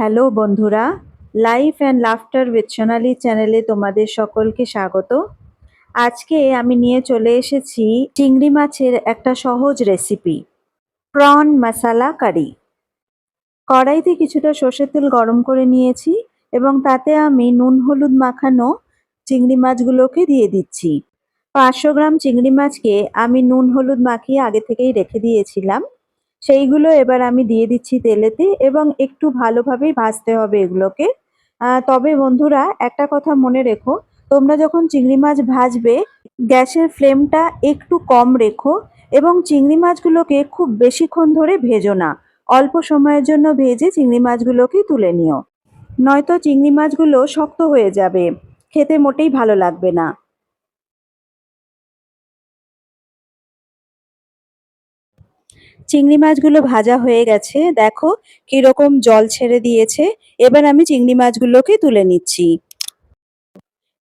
Hello বন্ধুরা, life and laughter with Sonali চ্যানেলে তোমাদের সকলকে স্বাগত। আজকে আমি নিয়ে চলে এসেছি চিংড়ি মাছের একটা সহজ রেসিপি, প্রন মশালা কারি। কড়াইতে কিছুটা সর্ষের তেল গরম করে নিয়েছি এবং তাতে আমি নুন হলুদ মাখানো চিংড়ি মাছগুলোকে দিয়ে দিচ্ছি। পাঁচশো গ্রাম চিংড়ি মাছকে আমি নুন হলুদ মাখিয়ে আগে থেকেই রেখে দিয়েছিলাম। সেইগুলো এবার আমি দিয়ে দিচ্ছি তেলেতে এবং একটু ভালোভাবেই ভাজতে হবে এগুলোকে। তবে বন্ধুরা, একটা কথা মনে রেখো, তোমরা যখন চিংড়ি মাছ ভাজবে, গ্যাসের ফ্লেমটা একটু কম রেখো এবং চিংড়ি মাছগুলোকে খুব বেশিক্ষণ ধরে ভেজো না। অল্প সময়ের জন্য ভেজে চিংড়ি মাছগুলোকে তুলে নিও। নয়তো চিংড়ি মাছগুলো শক্ত হয়ে যাবে, খেতে মোটেই ভালো লাগবে না। চিংড়ি মাছগুলো ভাজা হয়ে গেছে। দেখো কীরকম জল ছেড়ে দিয়েছে। এবার আমি চিংড়ি মাছগুলোকে তুলে নিচ্ছি।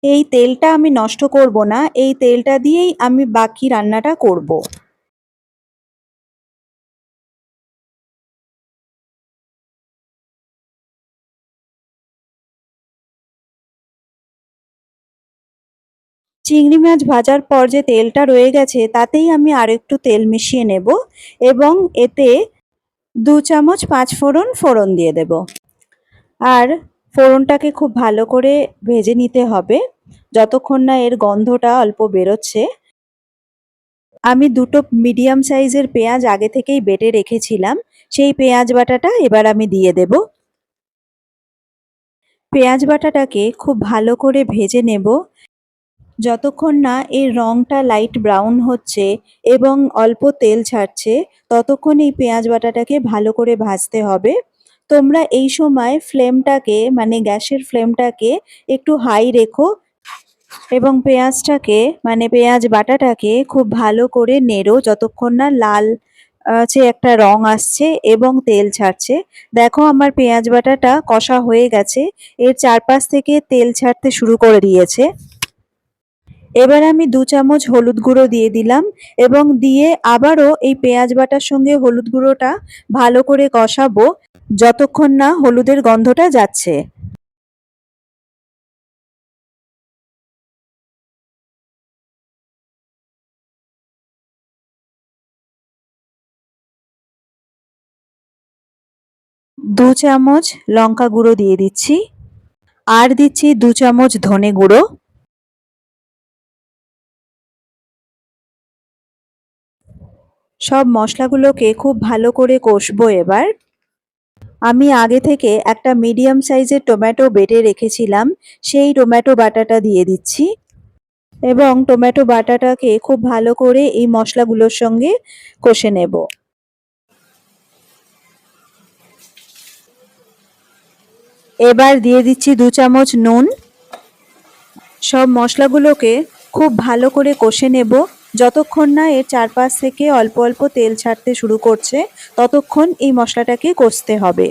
এই তেলটা আমি নষ্ট করব না। এই তেলটা দিয়েই আমি বাকি রান্নাটা করব। চিংড়ি মাছ ভাজার পর যে তেলটা রয়ে গেছে, তাতেই আমি আরেকটু তেল মিশিয়ে নেব এবং এতে দু চামচ পাঁচ ফোড়ন ফোড়ন দিয়ে দেব। আর ফোড়নটাকে খুব ভালো করে ভেজে নিতে হবে, যতক্ষণ না এর গন্ধটা অল্প বেরোচ্ছে। আমি দুটো মিডিয়াম সাইজের পেঁয়াজ আগে থেকেই বেটে রেখেছিলাম, সেই পেঁয়াজ বাটাটা এবার আমি দিয়ে দেব। পেঁয়াজ বাটাটাকে খুব ভালো করে ভেজে নেব যতক্ষণ না এর রঙটা লাইট ব্রাউন হচ্ছে এবং অল্প তেল ছাড়ছে, ততক্ষণ এই পেঁয়াজ বাটাটাকে ভালো করে ভাজতে হবে। তোমরা এই সময় ফ্লেমটাকে মানে গ্যাসের ফ্লেমটাকে একটু হাই রেখো এবং পেঁয়াজটাকে মানে পেঁয়াজ বাটাটাকে খুব ভালো করে নেড়ো যতক্ষণ না লাল আছে একটা রং আসছে এবং তেল ছাড়ছে। দেখো আমার পেঁয়াজ বাটাটা কষা হয়ে গেছে, এর চারপাশ থেকে তেল ছাড়তে শুরু করে দিয়েছে। এবার আমি দু চামচ হলুদ গুঁড়ো দিয়ে দিলাম এবং দিয়ে আবারও এই পেঁয়াজ বাটার সঙ্গে হলুদ গুঁড়োটা ভালো করে কষাবো যতক্ষণ না হলুদের গন্ধটা যাচ্ছে। দু চামচ লঙ্কা গুঁড়ো দিয়ে দিচ্ছি। আর দিচ্ছি দু চামচ ধনে গুঁড়ো। সব মশলাগুলোকে খুব ভালো করে কষবো এবার। আমি আগে থেকে একটা মিডিয়াম সাইজের টমেটো বেটে রেখেছিলাম, সেই টমেটো বাটাটা দিয়ে দিচ্ছি। এবং টমেটো বাটাটাকে খুব ভালো করে এই মশলাগুলোর সঙ্গে কষে নেব। এবার দিয়ে দিচ্ছি দু চামচ নুন। সব মশলাগুলোকে খুব ভালো করে কষে নেব। যতক্ষণ না এর চারপাশ থেকে অল্প অল্প তেল ছাড়তে শুরু করছে, ততক্ষণ এই মশলাটাকে কষতে হবে।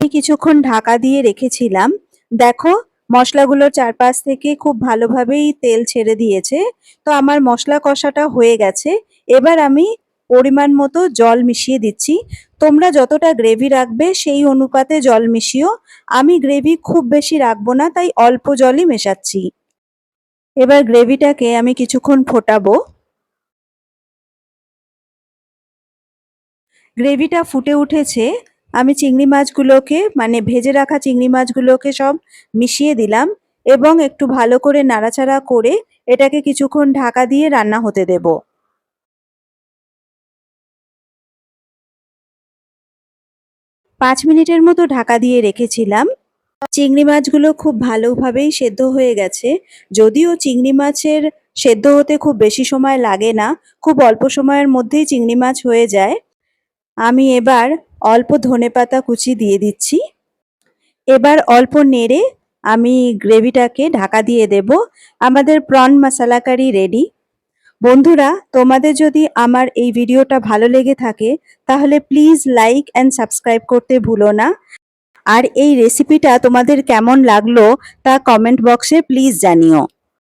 কিছুক্ষণ ঢাকা দিয়ে রেখেছিলাম। দেখো, মশলাগুলোর চারপাশ থেকে খুব ভালোভাবেই তেল ছেড়ে দিয়েছে। তো আমার মশলা কষাটা হয়ে গেছে। এবার আমি পরিমাণ মতো জল মিশিয়ে দিচ্ছি। তোমরা যতটা গ্রেভি রাখবে সেই অনুপাতে জল মিশিও। আমি গ্রেভি খুব বেশি রাখব না, তাই অল্প জলই মেশাচ্ছি। এবার গ্রেভিটাকে আমি কিছুক্ষণ ফোটাবো। গ্রেভিটা ফুটে উঠেছে। আমি চিংড়ি মাছগুলোকে মানে ভেজে রাখা চিংড়ি মাছগুলোকে সব মিশিয়ে দিলাম এবং একটু ভালো করে নাড়াচাড়া করে এটাকে কিছুক্ষণ ঢাকা দিয়ে রান্না হতে দেবো। পাঁচ মিনিটের মতো ঢাকা দিয়ে রেখেছিলাম। চিংড়ি মাছগুলো খুব ভালোভাবেই সেদ্ধ হয়ে গেছে। যদিও চিংড়ি মাছের সেদ্ধ হতে খুব বেশি সময় লাগে না, খুব অল্প সময়ের মধ্যেই চিংড়ি মাছ হয়ে যায়। আমি এবার অল্প ধনে পাতা কুচি দিয়ে দিচ্ছি। এবার অল্প নেড়ে আমি গ্রেভিটাকে ঢাকা দিয়ে দেব। আমাদের প্রন মশলা কারি রেডি। বন্ধুরা, তোমাদের যদি আমার এই ভিডিওটা ভালো লেগে থাকে, তাহলে প্লিজ লাইক অ্যান্ড সাবস্ক্রাইব করতে ভুলো না। আর এই রেসিপিটা তোমাদের কেমন লাগল, তা কমেন্ট বক্সে প্লিজ জানিও।